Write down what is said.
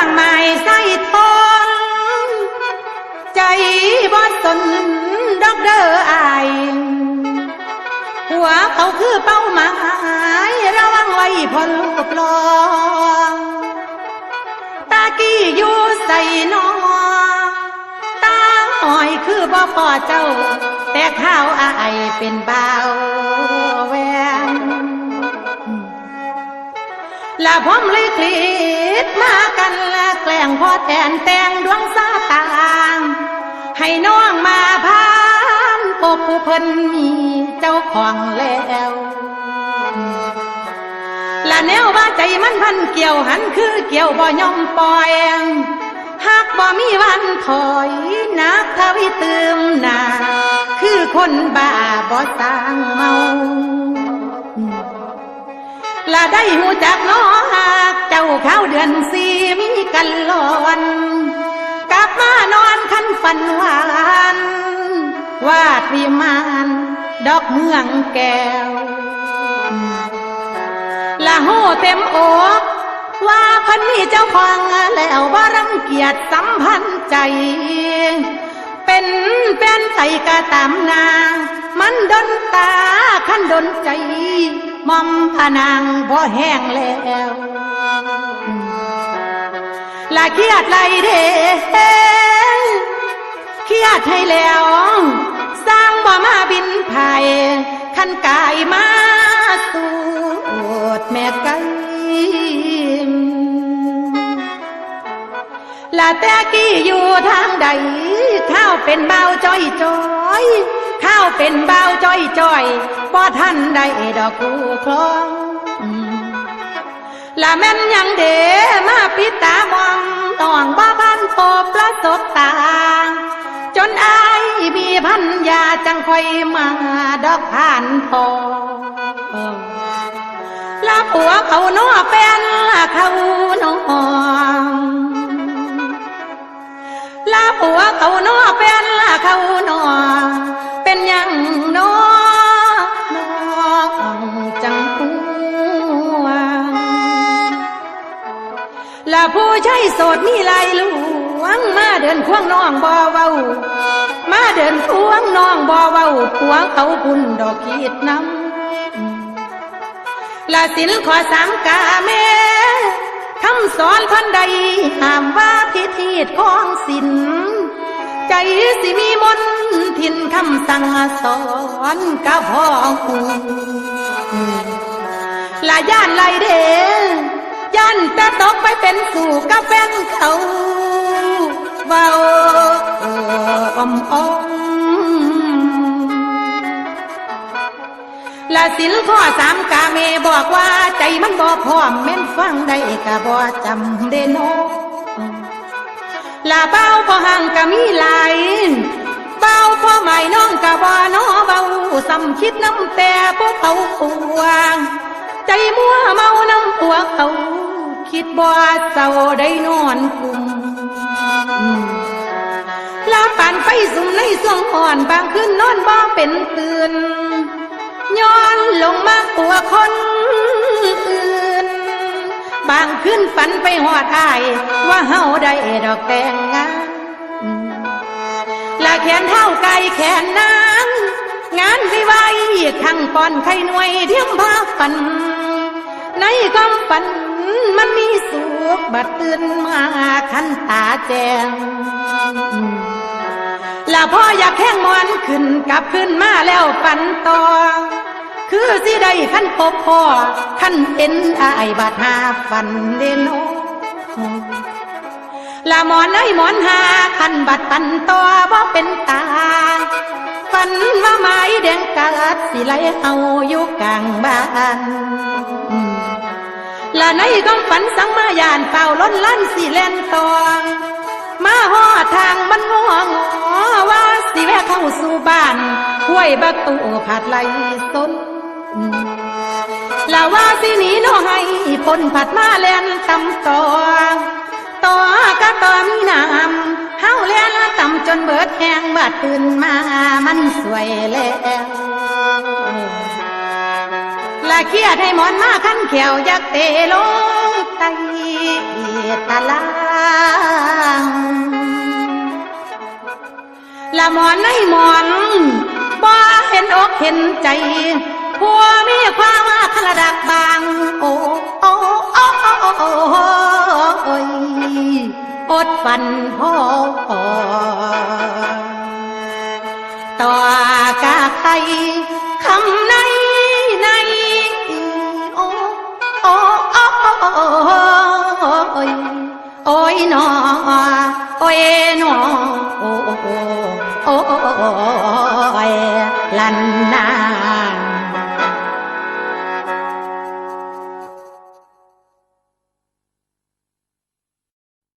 างไม้ใส่ตนใจบ่สนดอกเด้อไอหัวเขาคือเป้าหมายระวังไว้พอลกกลองตากี้อยู่ใส่นอตาหอยคือบ่พอเจ้า แต่ข้าวอายเป็นเบา และพร้อมเลยคลิดมากันและแกล้งพอแทนแต่งดวงซาตางให้น้องมาพานพบผู้เพิ่นมีเจ้าของแล้วและแนวว่าใจมันพันเกี่ยวหันคือเกี่ยวบ่ยอมปล่อยหากบ่มีวันถอยนักทวิตืมนา คือคนบ้าบ่สร้างเมาะได้หูจักน้อหากเจ้าเข้าเดือนสี่มีกันหลอนกลับมานอนคันฝันหวานวาดวิมานดอกเมืองแก้วละหูเต็มอกว่าพันนี้เจ้าของแล้วว่ารังเกียจสัมพันธ์ใจ เป็นเป็นใจกะตามนา มันดนตาขันดนใจ มอมพนางบ่แห้งแล้วละเครียดไรเด้เครียดให้แล้ว สร้างบ่มาบินไผ่ขันกายมาสูดแม่ไก่ละแต่กี้อยู่ทางใดข้าวเป็นเบาจ้อยจ้อยาเป็นเบาจ้อยจ้อยบ่ท่านได้ดอกคูคลองละแม่นยังเดมาปิดตามองต้องบ้าพันโตประสบตา จนอายมีพันยาจังคอยมาดอกผ่านพอละผัวเขาน้อเป็นเขาน้องลาผัวเขาน้อเป็น ผู้ใช้โสดมีลายหลวง มาเดินควงน้องบ่เว้า มาเดินควงน้องบ่เว้าผัวเขาบุญดอกขีดน้ำละสินขอสามกาเมคำสอนพันใดห้ามว่าพิธีของสินใจสิมีมนทินคำสั่งสอนกับพ่อหูละย่านไรเด้ ย่านแต่ตกไปเป็นสู่กับแฟนเขาเบาอมอมละสินข้อสามกาเมบอกว่าใจมันบ่พร้อมแม่นฟังได้กะบ่จำเดโนละเบ้าพอห่างกะมีหลายเบ้าพอใหม่น้องกะบ่น้อเบาสำคิดน้ำแต่พวกเขาปวงใจมัวเมาน้ำตัวเขา คิดบ่เศร้าได้นอนกลุ่มลาปานไฟสุ่มในสวงอ่อนบางคืนนอนบ่เป็นตื่นย้อนลงมาตัวคนอื่น บางคืนฝันไปหอดอาย ว่าเฮาได้ดอกแต่งงานละแขนเท่าไก่แขนนางงานวิไว้ทั้งปอนไข่หน่วยเทียมพาฝัน ในความฝันมัน สุขบัดตื่นมาคันตาแจงแล้วพ่ออยากแข้งมอนขึ้นกลับขึ้นมาแล้วฝันต่อคือสิได้ขั้นพบพ่อขั้นเป็นอายบาดหาฝันเดนโนละหมอนไอ้หมอนหาขันบัดปันต่อบ่าเป็นตาฝันว่าไม้แดงกาดสิไหลเอาอยู่กลางบ้าน ละในความฝันสังมายานเป่าล้นลั่นสิแลนตอง มาหอทางมันงองอว่าสิแวะเข้าสู่บ้านห้วยบักตูผัดไหลสนละว่าสิหนีน้อให้พ้นผัดมาแลนตำต่อต่อกะต่อมีน้ำเฮาแลนตำจนเบิดแหงบาดตื่นมามันสวยแล้ว ละเครียดให้หมอนมาขั้นเขียวยากเตะลงไตตะลางละหมอนในหมอนบ่เห็นอกเห็นใจผัวมีความว่าขละดักบางโอ้โอ้โอ้โอ้ยอดฟันพ่อต่อกาใครคำในใน นอโอ้ยหนอโอ้โอ้โอ้ยลันนา